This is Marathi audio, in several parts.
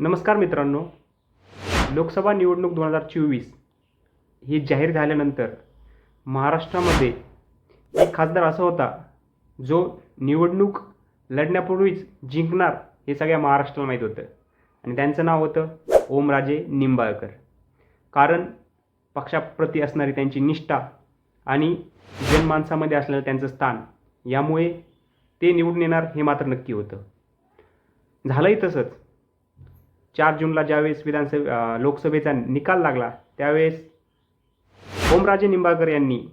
नमस्कार मित्रांनो. लोकसभा निवडणूक दोन हजार चोवीस ही जाहीर झाल्यानंतर महाराष्ट्रामध्ये एक खासदार असा होता जो निवडणूक लढण्यापूर्वीच जिंकणार हे सगळ्या महाराष्ट्राला माहीत होतं. आणि त्यांचं नाव होतं ओमराजे निंबाळकर. कारण पक्षाप्रती असणारी त्यांची निष्ठा आणि जनमानसामध्ये असलेलं त्यांचं स्थान यामुळे ते निवडून येणार हे मात्र नक्की होतं. झालंही तसंच. चार जूनला ज्यावेळेस विधानसभा लोकसभेचा निकाल लागला त्यावेळेस ओमराजे निंबाळकर यांनी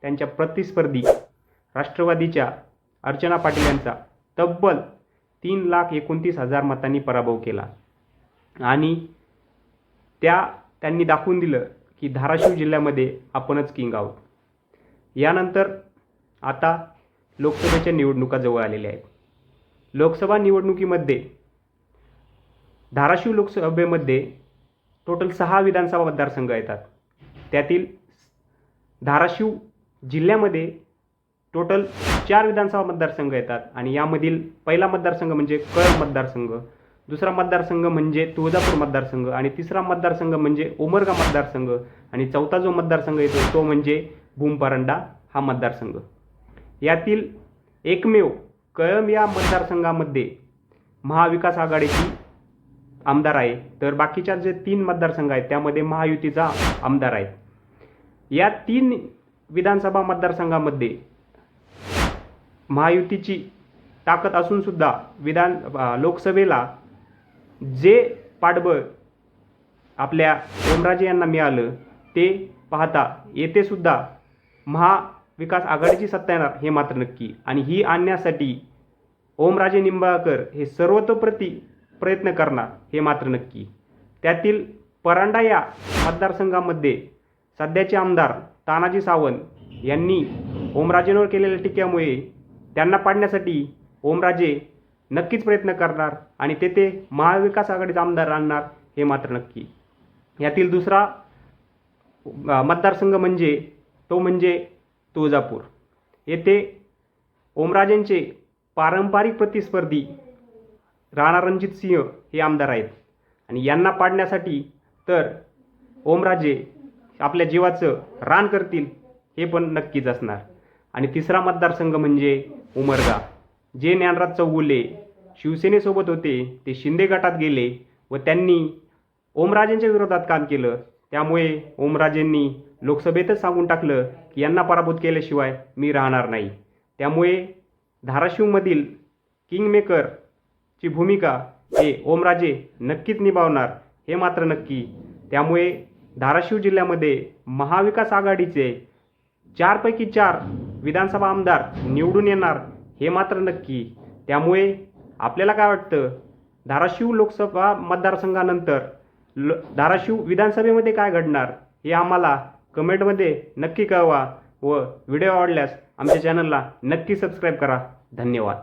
त्यांच्या प्रतिस्पर्धी राष्ट्रवादीच्या अर्चना पाटील यांचा तब्बल तीन लाख एकोणतीस हजार मतांनी पराभव केला. आणि त्या त्यांनी दाखवून दिलं की धाराशिव जिल्ह्यामध्ये आपणच किंग आहोत. यानंतर आता लोकसभेच्या निवडणुका जवळ आलेल्या आहेत. लोकसभा निवडणुकीमध्ये धाराशिव लोकसभेमध्ये टोटल सहा विधानसभा मतदारसंघ येतात. त्यातील धाराशिव जिल्ह्यामध्ये टोटल चार विधानसभा मतदारसंघ येतात आणि यामधील पहिला मतदारसंघ म्हणजे कळंब मतदारसंघ दुसरा मतदारसंघ म्हणजे तुळजापूर मतदारसंघ आणि तिसरा मतदारसंघ म्हणजे उमरगा मतदारसंघ आणि चौथा जो मतदारसंघ येतो तो म्हणजे भूमपरंडा हा मतदारसंघ. यातील एकमेव कळम या मतदारसंघामध्ये महाविकास आघाडीची आमदार आहे. तर बाकीच्या जे तीन मतदारसंघ आहेत त्यामध्ये महायुतीचा आमदार आहे. या तीन विधानसभा मतदारसंघामध्ये महायुतीची ताकद असूनसुद्धा विधान लोकसभेला जे पाठबळ आपल्या ओमराजे यांना मिळालं ते पाहता येथेसुद्धा महाविकास आघाडीची सत्ता येणार हे मात्र नक्की. आणि ही आणण्यासाठी ओमराजे निंबाळकर हे सर्वतोप्रती प्रयत्न करणार हे मात्र नक्की. त्यातील परांडा या मतदारसंघामध्ये सध्याचे आमदार तानाजी सावंत यांनी ओमराजेंवर केलेल्या टीकेमुळे त्यांना पाडण्यासाठी ओमराजे नक्कीच प्रयत्न करणार आणि तेथे महाविकास आघाडीचा आमदार आणणार हे मात्र नक्की. यातील दुसरा मतदारसंघ म्हणजे तो म्हणजे तुळजापूर. येथे ओमराजेंचे पारंपरिक प्रतिस्पर्धी राणा रणजित सिंह हे आमदार आहेत. आणि यांना पाडण्यासाठी तर ओमराजे आपल्या जीवाचं रान करतील हे पण नक्कीच असणार. आणि तिसरा मतदारसंघ म्हणजे उमरगा. जे ज्ञानराज चौगुले शिवसेनेसोबत होते ते शिंदे गटात गेले व त्यांनी ओमराजेंच्या विरोधात काम केलं. त्यामुळे ओमराजेंनी लोकसभेतच सांगून टाकलं की यांना पराभूत केल्याशिवाय मी राहणार नाही. त्यामुळे धाराशिवमधील किंगमेकर ची भूमिका हे ओमराजे नक्कीच निभावणार हे मात्र नक्की. त्यामुळे धाराशिव जिल्ह्यामध्ये महाविकास आघाडीचे चारपैकी चार विधानसभा आमदार निवडून येणार हे मात्र नक्की. त्यामुळे आपल्याला काय वाटतं? धाराशिव लोकसभा मतदारसंघानंतर ल धाराशिव विधानसभेमध्ये काय घडणार हे आम्हाला कमेंटमध्ये नक्की कळवा व व्हिडिओ आवडल्यास आमच्या चॅनलला नक्की सबस्क्राईब करा. धन्यवाद.